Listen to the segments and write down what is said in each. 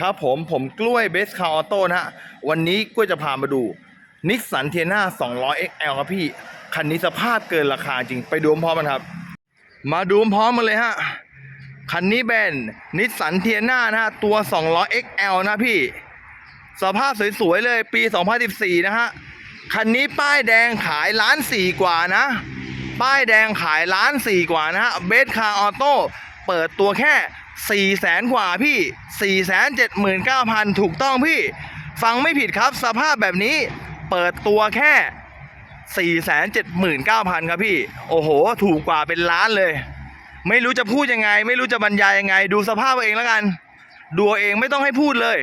ครับผมผมกล้วยเบสคาร์ออโต้นะฮะ วันนี้กล้วยจะพามาดูนิสสันเทียนา200 XL ครับพี่ คันนี้สภาพเกินราคาจริงไปดูพร้อมกันครับ มาดูพร้อมกันเลยฮะ คันนี้แบนนิสสันเทียนานะฮะ ตัว 200 XL นะพี่ สภาพสวยๆเลยปี 2014 นะฮะ คันนี้ป้ายแดงขายล้านสี่กว่านะ ป้ายแดงขายล้านสี่กว่านะฮะเบสคาร์ออโต้ เปิดตัวแค่4ี่แสนกว่าพี่4ี่แสนเจ็ดหมื่นเก้าพันถูกต้องพี่ ฟังไม่ผิดครับสภาพแบบนี้ เปิดตัวแค่4ี่แสนเจ็ดหมื่นเก้าพันครับพี่ โอ้โห ถูกกว่าเป็นล้านเลย ไม่รู้จะพูดยังไง ไม่รู้จะบรรยายยังไง ดูสภาพเองแล้วกัน ดูเองไม่ต้องให้พูดเลย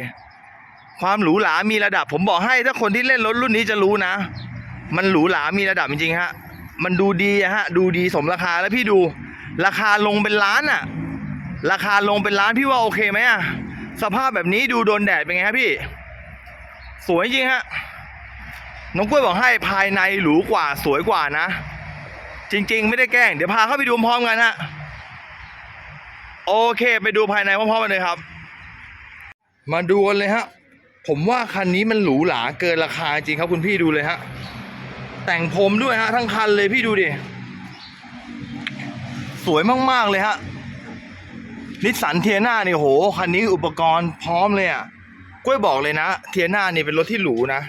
ความหรูหรามีระดับ ผมบอกให้ถ้าคนที่เล่นรถรุ่นนี้จะรู้นะ มันหรูหรามีระดับจริงๆฮะมันดูดีฮะ ดูดีสมราคาแล้วพี่ดู ราคาลงเป็นล้านอะ ราคาลงเป็นล้านพี่ว่าโอเคไหมอะสภาพแบบนี้ดูโดนแดดเป็นไงฮะพี่ สวยจริงฮะน้องกล้วยบอกให้ภายในหรูกว่าสวยกว่านะ จริง ๆ ไม่ได้แกล้ง เดี๋ยวพาเข้าไปดูพร้อมกันฮะโอเค ไปดูภายในพร้อมๆกันเลยครับ มาดูกันเลยฮะ ผมว่าคันนี้มันหรูหราเกินราคาจริงครับคุณพี่ดูเลยฮะ แต่งผมด้วยฮะ ทั้งคันเลยพี่ดูดิ สวยมากๆเลยฮะ นิสสันเทียนาเนี่ยโหคันนี้อุปกรณ์พร้อมเลยอะกล้วยบอกเลยนะ เทียนาเนี่ยเป็นรถที่หรูนะ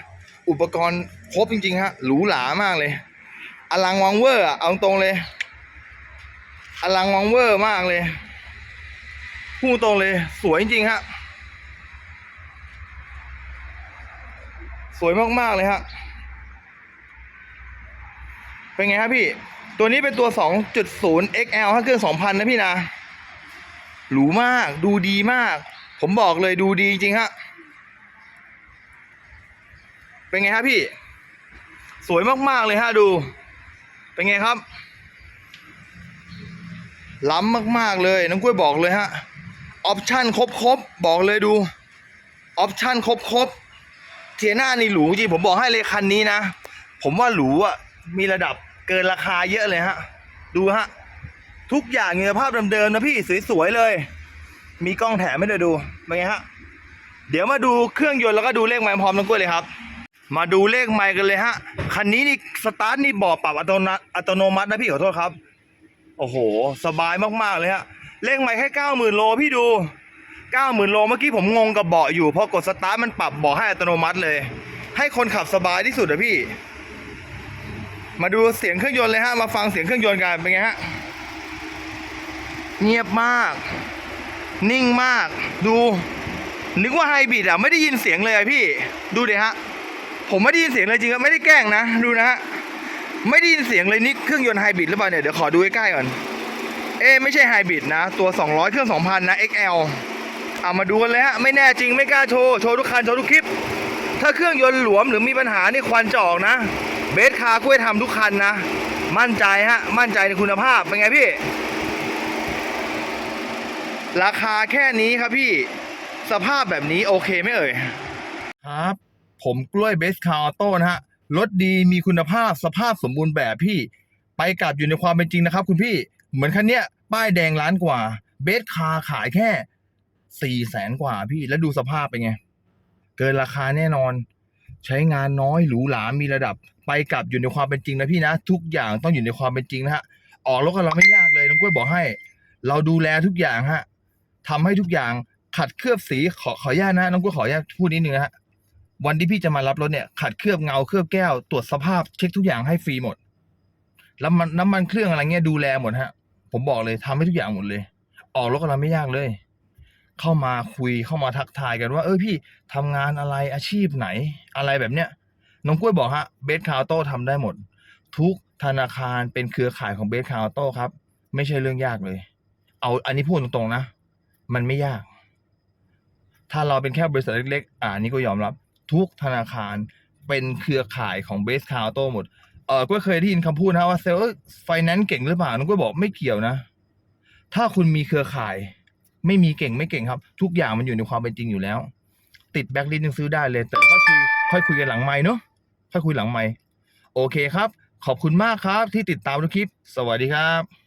อุปกรณ์ครบจริงๆฮะหรูหรามากเลย อลังวังเวอร์อะเอาตรงเลย อลังวังเวอร์มากเลยพูดตรงเลย สวยจริงๆฮะสวยมากๆเลยฮะเป็นไงครับพี่ ตัวนี้เป็นตัว 2.0 XL ฮะเครื่อง 2,000 นะพี่นะ หรูมาก ดูดีมาก ผมบอกเลยดูดีจริงฮะ เป็นไงครับพี่ สวยมากๆเลยฮะดู เป็นไงครับ ล้ำมากๆเลยน้องกล้วยบอกเลยฮะ ออปชั่นครบๆบอกเลยดู ออปชั่นครบๆเทียน่านี่หรูจริงผมบอกให้เลยคันนี้นะ ผมว่าหรูอะมีระดับเกินราคาเยอะเลยฮะ ดูฮะ ทุกอย่างอยู่ในภาพเดิมๆนะพี่สวยๆเลย มีกล้องแถมไม่ได้ดูเป็นไงฮะเดี๋ยวมาดูเครื่องยนต์แล้วก็ดูเลขไมล์พร้อมน้งกล้วยเลยครับ มาดูเลขไมล์กันเลยฮะคันนี้นี่สตาร์ทนี่บอกปรับอัตโนมัติอัตโนมัตินะพี่ขอโทษครับ โอ้โห สบายมากๆเลยฮะเลขไมล์แค่เก้าหมื่นโลพี่ดูเก้าหมื่นโลเมื่อกี้ผมงงกับเบาะอยู่พอกดสตาร์ทมันปรับเบาะให้อัตโนมัติเลย ให้คนขับสบายที่สุดอะพี่ มาดูเสียงเครื่องยนต์เลยฮะมาฟังเสียงเครื่องยนต์กันเป็นไงฮะ เงียบมาก นิ่งมาก ดู นึกว่าไฮบริดอะไม่ได้ยินเสียงเลยอะพี่ ดูเดี๋ยฮะ ผมไม่ได้ยินเสียงเลยจริงครับไม่ได้แกล้งนะ ดูนะฮะ ไม่ได้ยินเสียงเลยนี่เครื่องยนต์ไฮบริดหรือเปล่าเนี่ย เดี๋ยวขอดูใกล้ๆก่อน เอ๊ะไม่ใช่ไฮบริดนะ ตัว 200 เครื่อง 2,000 นะ XL เอามาดูกันเลยฮะ ไม่แน่จริงไม่กล้าโชว์ โชว์ทุกคัน โชว์ทุกคลิป ถ้าเครื่องยนต์หลวมหรือมีปัญหานี่ควันจะออกนะ เบสคาร์กล้วยทำทุกคันนะ มั่นใจฮะ มั่นใจในคุณภาพ เป็นไงพี่ ราคาแค่นี้ครับพี่สภาพแบบนี้โอเคไหมเอ่ย ครับ ผมกล้วยเบสคาร์ออโต้นะฮะรถดีมีคุณภาพสภาพสมบูรณ์แบบพี่ ไปกลับอยู่ในความเป็นจริงนะครับ คุณพี่เหมือนคันเนี้ยป้ายแดงล้านกว่า เบสคาร์ขายแค่สี่แสนกว่าพี่แล้วดูสภาพเป็นไง เกินราคาแน่นอน ใช้งานน้อยหรูหรามีระดับ ไปกลับอยู่ในความเป็นจริงนะพี่นะ ทุกอย่างต้องอยู่ในความเป็นจริงนะฮะออกรถกับเราไม่ยากเลยน้องกล้วยบอกให้ เราดูแลทุกอย่างฮะ ทำให้ทุกอย่างขัดเคลือบสีขอขออนุญาตนะน้องกล้ยขออนุญาตพูดนิดนึงนะฮะวันที่พี่จะมารับรถเนี่ยขัดเคลือบเงาเคลือบแก้วตรวจสภาพเช็คทุกอย่างให้ฟรีหมดแล้วมันน้ำมันเครื่องอะไรเงี้ยดูแลหมดฮะ ผมบอกเลยทำให้ทุกอย่างหมดเลย ออกรถกับเราไม่ยากเลย เข้ามาคุยเข้ามาทักทายกันว่า เออพี่ทำงานอะไรอาชีพไหน อะไรแบบเนี้ยน้องกล้วยบอกฮะเบสคาร์โต้ทำได้หมด ทุกธนาคารเป็นเครือข่ายของเบสคาร์โต้ครับ ไม่ใช่เรื่องยากเลย เอาอันนี้พูดตรงๆนะ มันไม่ยาก ถ้าเราเป็นแค่บริษัทเล็กๆ อ่านี่ก็ยอมรับ ทุกธนาคารเป็นเครือข่ายของเบสคาร์โตหมด เออก็เคยได้ยินคำพูดนะว่าเซลล์ไฟแนนซ์เก่งหรือเปล่าน้องก็บอกไม่เกี่ยวนะ ถ้าคุณมีเครือข่าย ไม่มีเก่งไม่เก่งครับ ทุกอย่างมันอยู่ในความเป็นจริงอยู่แล้ว ติดแบ็คลิสต์ยังซื้อได้เลย แต่ก็คุยค่อยคุยกันหลังไม้เนาะค่อยคุยหลังไม้โอเคครับ ขอบคุณมากครับที่ติดตามทุกคลิป สวัสดีครับ